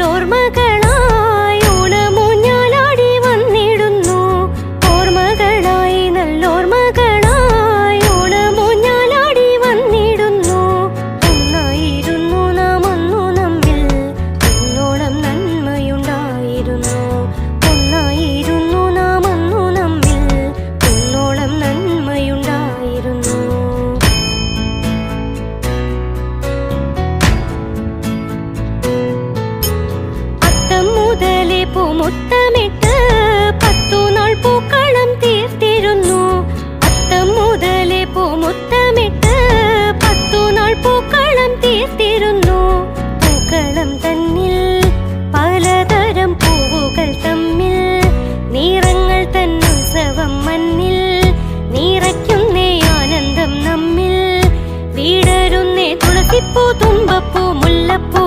Lord. പൂമുത്തമിട്ട് പത്തു നാൾ പൂക്കളം തീർത്തിരുന്നു. അത്തം മുതലേ പൂമുത്തമിട്ട് പത്തു നാൾ പൂക്കളം തീർത്തിരുന്നു. പൂക്കളം തന്നിൽ പലതരം പൂവുകൾ തമ്മിൽ നിറങ്ങൾ തന്നുത്സവം മണ്ണിൽ നിറയ്ക്കുന്നേ ആനന്ദം നമ്മിൽ. വീടരുന്നേ തുളസിപ്പൂ തുമ്പപ്പൂ മുല്ലപ്പൂ